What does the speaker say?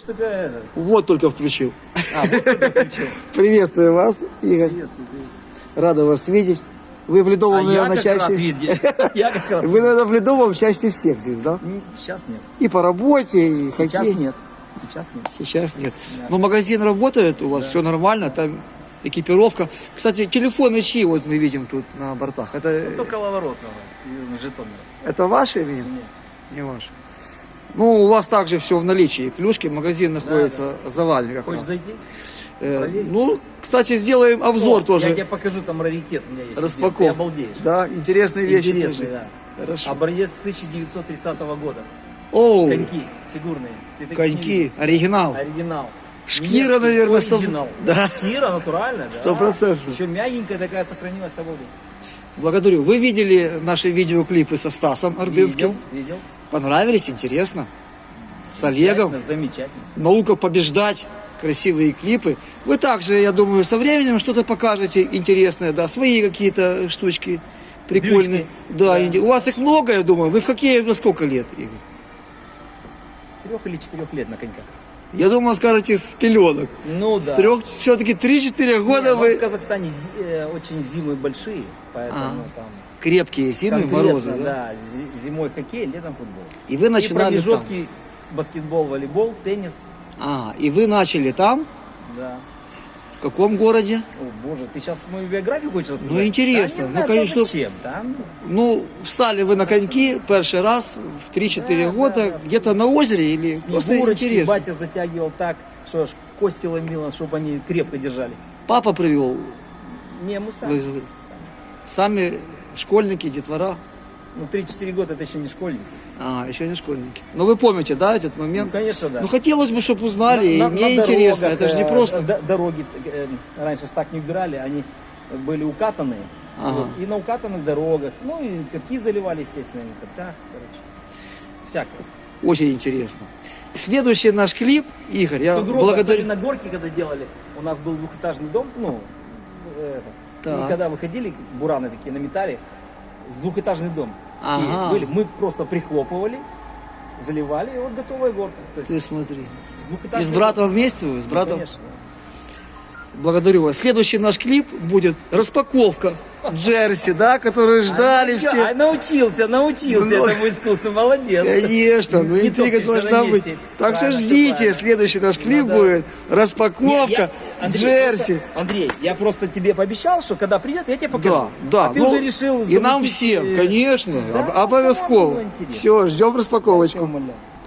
Такое это? Вот только включил. А, вот это включил. Приветствую вас, Игорь. Приветствую, приветствую. Рада вас видеть. Вы в Ледовом, А я наверное, рад чаще всех. Я. Вы, наверное, в Ледовом чаще всех здесь, да? Сейчас нет. И по работе, и Сейчас хоккей. нет. Сейчас нет. Сейчас нет. Но магазин работает, у вас все нормально, там экипировка. Кстати, телефоны чьи вот мы видим тут на бортах? Это, Только Ловоротного Житомира. это ваши или нет? Нет. Не ваши. Ну, у вас также все в наличии. Клюшки, магазин находится заваленный. Как Хочешь раз. зайти? Э, ну, кстати, сделаем обзор О, тоже. Я тебе покажу, там раритет у меня есть. Распаковка. Ты обалдеешь. Да, интересные вещи Интересный, тоже. да. Хорошо. Образец 1930 года. О, Коньки фигурные. Ты коньки, оригинал. Оригинал. Шкира, Немецкий наверное, сто-. Да. Шкира натуральная, да. Сто процентов. Еще мягенькая такая сохранилась, обалдеть. Благодарю. Вы видели наши видеоклипы со Стасом Ордынским? Видел, видел. Понравились? Интересно? С Олегом? Замечательно. Наука побеждать. Красивые клипы. Вы также, я думаю, со временем что-то покажете интересное, да, свои какие-то штучки прикольные. Дрючки. Да, Да. у вас их много, я думаю. Вы в хоккее уже сколько лет, Игорь? С трех или четырех лет на коньках. Я думал, скажете, с пеленок. Ну С да. трех, все-таки 3-4 года Не, ну, вы в Казахстане зи- э, очень зимы большие, поэтому там крепкие, зимы, конкретно, морозы, да? да, зи- зимой хоккей, летом футбол. И вы начинали промежутки баскетбол, волейбол, теннис, А, и вы начали там? да. В каком городе? О боже, ты сейчас мою биографию хочешь рассказать? Ну, интересно. Да, Ну, надо, конечно. Зачем? Там Ну, встали вы на коньки первый раз в 3-4 Да, года да. где-то на озере или просто интересно? батя затягивал так, что аж кости ломило, чтобы они крепко держались. Папа привел, Не, мы сами. Вы сами. сами школьники, детвора. Ну, 3-4 года это еще не школьники. А, еще не школьники. Но вы помните, да, этот Ну, момент? конечно, да. Ну, хотелось бы, чтобы узнали, и На- на- мне на интересно, дорогах, это же не э, просто. д- Дороги э, раньше так не убирали, они были укатанные. Ага. Вот, и на укатанных дорогах. Ну и катки заливали, естественно, и на катках, короче. Всякое. Очень интересно. Следующий наш клип, Игорь, я Сугробы, благодарю. особенно горки, когда делали, у нас был двухэтажный дом, ну, э, это. И когда выходили, бураны такие на металле, с двухэтажный дом. Ага. И были, мы просто прихлопывали, заливали, и вот готовая горка. То есть Ты смотри. И с братом вместе вы? С Ну, братом? конечно, да. Благодарю вас. Следующий наш клип будет распаковка Джерси, да, которую ждали а, все. А, научился, научился Ну, этому искусству, молодец. Конечно, ну интрига должна быть. Так что ждите, следующий наш клип Ну будет распаковка я- Андрей, Джерси. просто- Андрей, я просто тебе пообещал, что когда придет, я тебе покажу. Да, да. А ты ну, уже решил И нам всем, э, конечно, да? об- обовязково. Ну. Все, ждем распаковочку.